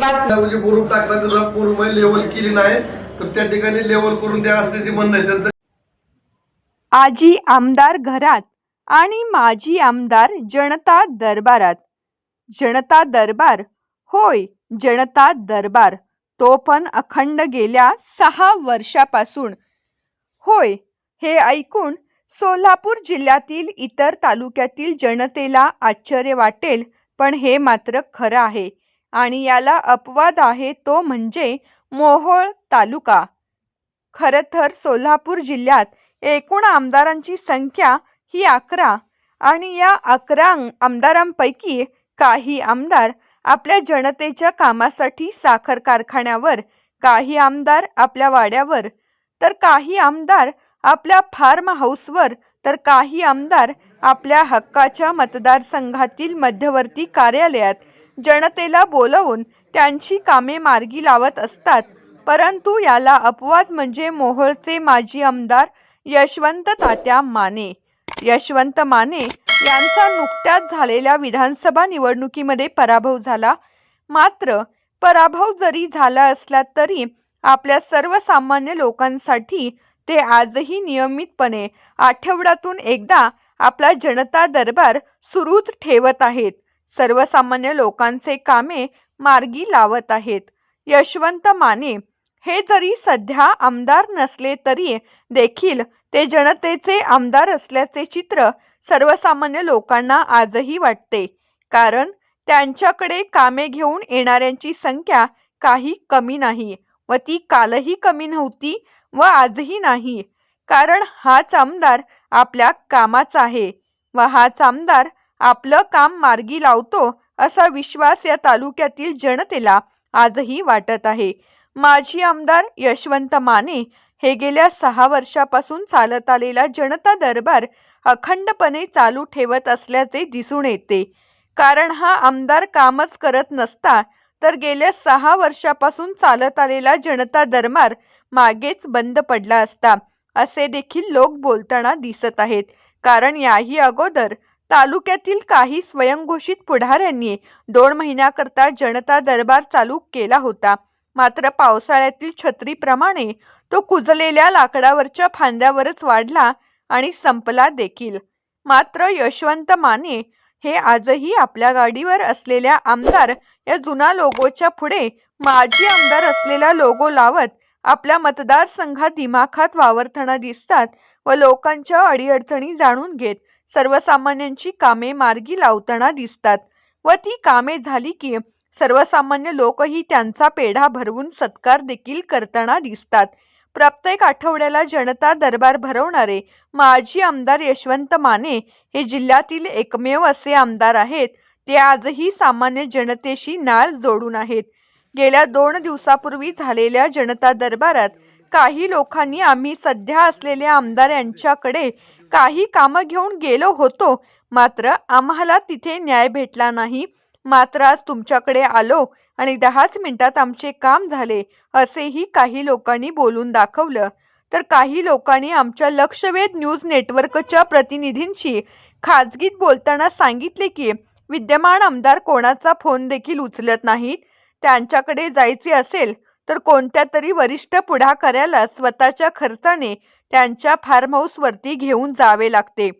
म्हणजे बुरुम टाकला तर पूर्व लेवल केली नाही तर त्या ठिकाणी लेवल करून द्या असल्याचे म्हणणं आहे. त्यांचं आजी आमदार घरात आणि माजी आमदार जनता दरबारात. जनता दरबार होय जनता दरबार. तो पण अखंड गेल्या सहा वर्षापासून. होय हे ऐकून सोलापूर जिल्ह्यातील इतर तालुक्यातील जनतेला आश्चर्य वाटेल पण हे मात्र खरं आहे. आणि याला अपवाद आहे तो म्हणजे मोहोळ तालुका. खरं तर सोलापूर जिल्ह्यात एकूण आमदारांची संख्या ही अकरा आणि या अकरा आमदारांपैकी काही आमदार आपल्या जनतेच्या कामासाठी साखर कारखान्यावर काही आमदार आपल्या वाड्यावर तर काही आमदार आपल्या फार्म हाऊसवर तर काही आमदार आपल्या हक्काच्या मतदारसंघातील मध्यवर्ती कार्यालयात जनतेला बोलवून त्यांची कामे मार्गी लावत असतात. परंतु याला अपवाद म्हणजे मोहोळचे माजी आमदार यशवंत तात्या माने. यशवंत माने यांचा नुकत्याच झालेल्या विधानसभा निवडणुकीमध्ये पराभव झाला. मात्र पराभव जरी झाला असला तरी आपल्या सर्वसामान्य लोकांसाठी ते आजही नियमितपणे आठवड्यातून एकदा आपला जनता दरबार सुरूच ठेवत आहेत. सर्वसामान्य लोकांचे कामे मार्गी लावत आहेत. यशवंत माने हे जरी सध्या आमदार नसले तरी देखील ते जनतेचे आमदार असल्याचे चित्र सर्वसामान्य लोकांना आजही वाटते. कारण त्यांच्याकडे कामे घेऊन येणाऱ्यांची संख्या काही कमी नाही व ती कालही कमी नव्हती व आजही नाही. कारण हाच आमदार आपल्या कामाचा आहे व हाच आमदार आपलं काम मार्गी लावतो असा विश्वास या तालुक्यातील जनतेला आजही वाटत आहे. माजी आमदार यशवंत माने हे गेल्या सहा वर्षापासून चालत आलेला जनता दरबार अखंडपणे चालू ठेवत असल्याचे दिसून येते. कारण हा आमदार कामच करत नसता तर गेल्या सहा वर्षापासून चालत आलेला जनता दरबार मागेच बंद पडला असता असे देखील लोक बोलताना दिसत आहेत. कारण याही अगोदर तालुक्यातील काही स्वयंघोषित पुढाऱ्यांनी दोन महिन्याकरता जनता दरबार चालू केला होता. मात्र पावसाळ्यातील छत्रीप्रमाणे तो कुजलेल्या लाकडावरच्या फांद्यावरच वाढला आणि संपला देखील. मात्र यशवंत माने हे आजही आपल्या गाडीवर असलेल्या आमदार या जुना लोगोच्या पुढे माजी आमदार असलेला लोगो लावत आपल्या मतदारसंघात दिमाखात वावरताना दिसतात व लोकांच्या अडीअडचणी जाणून घेत सर्वसामान्यांची कामे मार्गी लावताना दिसतात व ती कामे झाली की सर्वसामान्य लोकही त्यांचा पेढा भरवून सत्कार देखील करताना दिसतात. प्रत्येक आठवड्याला जनता दरबार भरवणारे माजी आमदार यशवंत माने हे जिल्ह्यातील एकमेव असे आमदार आहेत. ते आजही सामान्य जनतेशी नाळ जोडून आहेत. गेल्या दोन दिवसापूर्वी झालेल्या जनता दरबारात काही लोकांनी आम्ही सध्या असलेल्या आमदार यांच्याकडे काही कामं घेऊन गेलो होतो. मात्र आम्हाला तिथे न्याय भेटला नाही. मात्र आज तुमच्याकडे आलो आणि दहाच मिनिटात आमचे काम झाले असेही काही लोकांनी बोलून दाखवलं. तर काही लोकांनी आमच्या लक्षवेध न्यूज नेटवर्कच्या प्रतिनिधींशी खाजगीत बोलताना सांगितले की विद्यमान आमदार कोणाचा फोन देखील उचलत नाहीत. त्यांच्याकडे जायचे असेल तर कोणत्या तरी वरिष्ठ पुढाकार्याला स्वतःच्या खर्चाने त्यांच्या फार्म हाऊसवरती घेऊन जावे लागते.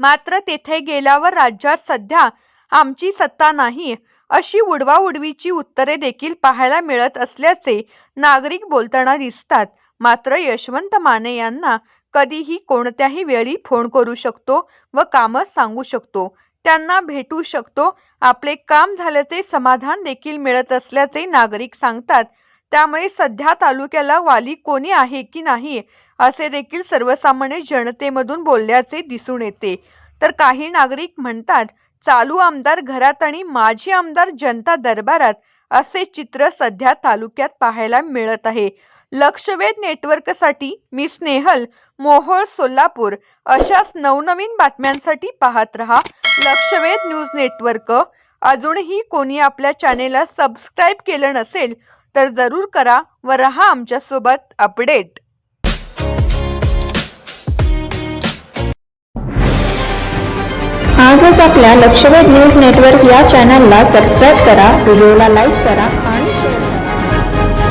मात्र तेथे गेल्यावर राज्यात सध्या आमची सत्ता नाही अशी उडवाउडवीची उत्तरे देखील पाहायला मिळत असल्याचे नागरिक बोलताना दिसतात. मात्र यशवंत माने यांना कधीही कोणत्याही वेळी फोन करू शकतो व कामं सांगू शकतो. त्यांना भेटू शकतो. आपले काम झाल्याचे समाधान देखील मिळत असल्याचे नागरिक सांगतात. त्यामुळे सध्या तालुक्याला वाली कोणी आहे की नाही असे देखील सर्वसामान्य जनतेमधून बोलल्याचे दिसून येते. तर काही नागरिक म्हणतात चालू आमदार घरात आणि माजी आमदार जनता दरबारात असे चित्र सध्या तालुक्यात पाहायला मिळत आहे. लक्षवेध नेटवर्कसाठी मी स्नेहल मोहोळ सोलापूर अशाच नवनवीन बातम्यांसाठी पाहत रहा. Lakshavedh news network. अजूनही कोणी आपल्या चॅनेलला सबस्क्राईब केलं नसेल तर जरूर करा व रहा आमच्यासोबत अपडेट आजच आपल्या लक्षवेध न्यूज नेटवर्क या चॅनलला सबस्क्राईब करा व्हिडिओला लाईक करा.